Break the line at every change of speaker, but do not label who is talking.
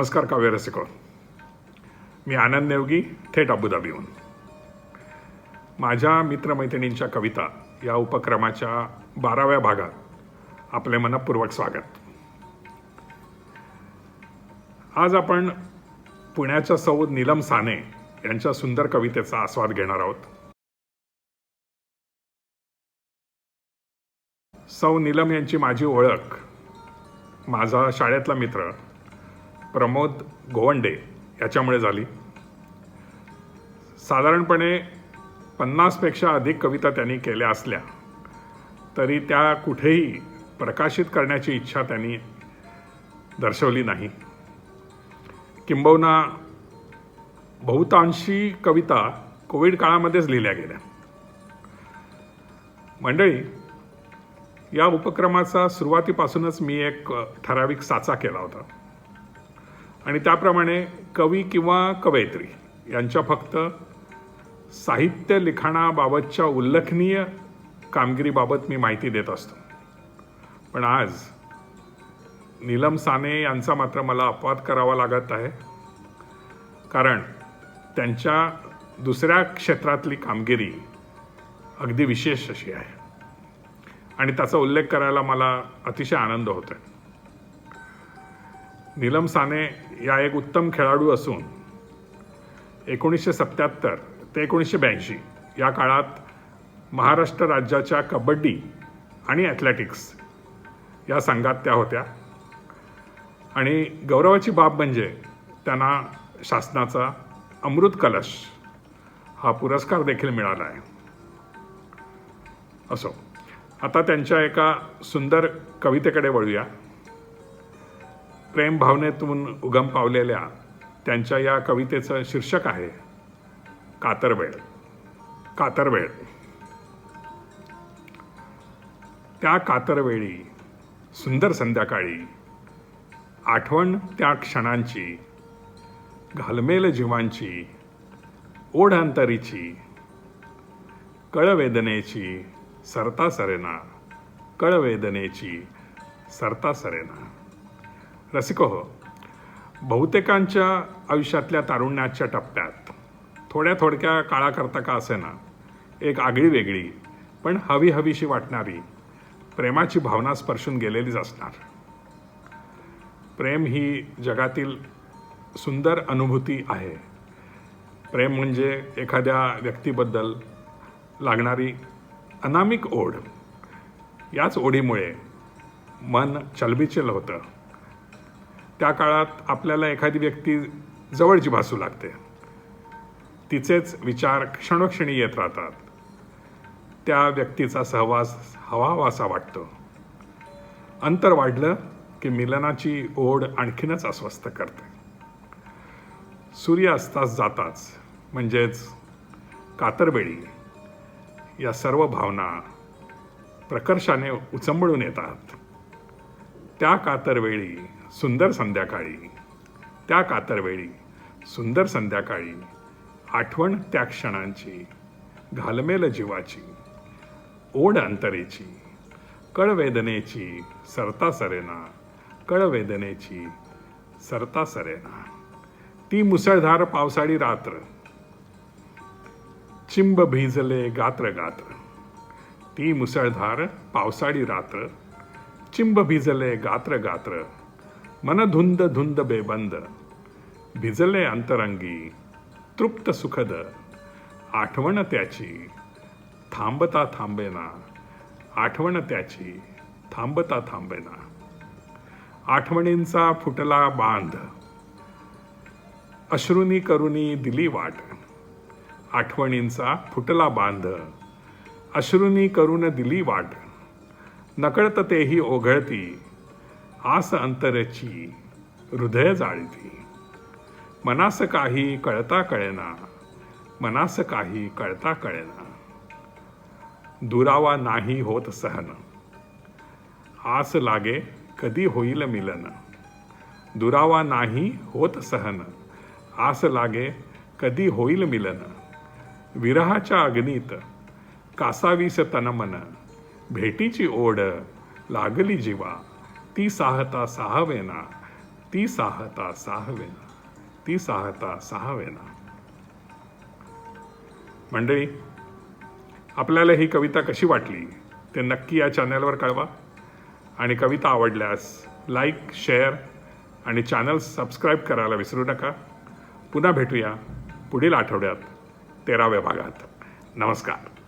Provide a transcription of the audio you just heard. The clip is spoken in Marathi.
नमस्कार काव्य रसिको मी आनंद नेवगी थेट अबुधाबीहून. माझ्या मित्रमैत्रिणींच्या कविता या उपक्रमाच्या बाराव्या भागात आपले मनपूर्वक स्वागत. आज आपण पुण्याच्या सौ नीलम साने यांच्या सुंदर कवितेचा आस्वाद घेणार आहोत. सौ नीलम यांची माझी ओळख माझा शाळेतला मित्र प्रमोद गोवंडे याच्यामुळे झाली. साधारणपणे पन्नासपेक्षा अधिक कविता त्यांनी केल्या असल्या तरी त्या कुठेही प्रकाशित करण्याची इच्छा त्यांनी दर्शवली नाही. किंबहुना बहुतांशी कविता कोविड काळामध्येच लिहिल्या गेल्या. मंडळी या उपक्रमाचा सुरुवातीपासूनच मी एक ठराविक साचा केला होता. आणि त्याप्रमाणे कवी किंवा कवयित्री यांच्या फक्त साहित्य लिखाणाबाबतच्या उल्लेखनीय कामगिरीबाबत मी माहिती देत असतो. पण आज नीलम साने यांचा मात्र मला अपवाद करावा लागत आहे. कारण त्यांच्या दुसऱ्या क्षेत्रातली कामगिरी अगदी विशेष अशी आहे. आणि त्याचा उल्लेख करायला मला अतिशय आनंद होतो आहे नीलम साने या एक उत्तम खेळाडू असून एकोणीसशे सत्याहत्तर ते एकोणीसशे ब्याऐंशी या काळात महाराष्ट्र राज्याच्या कबड्डी आणि ॲथलेटिक्स या संघात त्या होत्या. आणि गौरवाची बाब म्हणजे त्यांना शासनाचा अमृत कलश हा पुरस्कार देखील मिळाला आहे. असो आता त्यांच्या एका सुंदर कवितेकडे वळूया. प्रेम भावनेतून उगम पावलेल्या त्यांच्या या कवितेचं शीर्षक आहे कातरवेळ कातरवेळ. त्या कातरवेळी सुंदर संध्याकाळी आठवण त्या क्षणांची घालमेल जीवांची ओढ अंतरीची कळवेदनेची सरता सरेना कळवेदनेची सरता सरेना रसिको हो. बहुतेकांच्या आयुष्यातल्या तारुण्याच्या टप्प्यात. थोड्या थोडक्या काळाकरता का असेना एक आगळी वेगळी पण हवी हवीशी वाटणारी प्रेमाची भावना स्पर्शून गेलेलीच असणार. प्रेम ही जगातील सुंदर अनुभूती आहे. प्रेम म्हणजे एखाद्या व्यक्तीबद्दल लागणारी अनामिक ओढ. याच ओढीमुळे मन चलबिचल होतं. त्या काळात आपल्याला एखादी व्यक्ती जवळची भासू लागते. तिचेच विचार क्षणोक्षणी येत राहतात. त्या व्यक्तीचा सहवास हवाहवासा वाटतो. अंतर वाढलं की मिलनाची ओढ आणखीनच अस्वस्थ करते. सूर्य असताच जाताच म्हणजेच कातरवेळी या सर्व भावना प्रकर्षाने उचंबळून येतात. त्या कातरवेळी सुंदर संध्याकाळी. त्या कातरवेळी सुंदर संध्याकाळी आठवण त्या क्षणांची घालमेल जीवाची ओढ अंतरेची कळवेदनेची सरता सरेना कळवेदनेची सरता सरेना ती मुसळधार पावसाळी रात्र चिंब भिजले गात्र गात्र. ती मुसळधार पावसाळी रात्र चिंब भिजले गात्र गात्र. मनधुंद धुंद धुंद बेबंद भिजले अंतरंगी तृप्त सुखद आठवण त्याची थांबता थांबेना आठवण त्याची थांबता थांबेना आठवणींचा फुटला बांध अश्रुनी करुनी दिली वाट आठवणींचा फुटला बांध अश्रुनी करून दिली वाट नकळत तेही ओघळती आस अंतरची हृदय जाळती. मनास काही कळता कळेना मनास काही कळता कळेना. दुरावा नाही होत सहन. आस लागे कधी होईल मिलन. दुरावा नाही होत सहन. आस लागे कधी होईल मिलन. विरहाच्या अग्नीत कासावीस तनमन भेटीची ओढ लागली जीवा. ती साहता सहावेना ती साहता सहावेना ती साहता सहावेना. मंडळी आपल्याला ही कविता कशी वाटली ते नक्की या चॅनलवर कळवा. आणि कविता आवडल्यास लाईक शेअर आणि चॅनल सबस्क्राईब करायला विसरू नका. पुन्हा भेटूया पुढील आठवड्यात तेराव्या भागात. नमस्कार.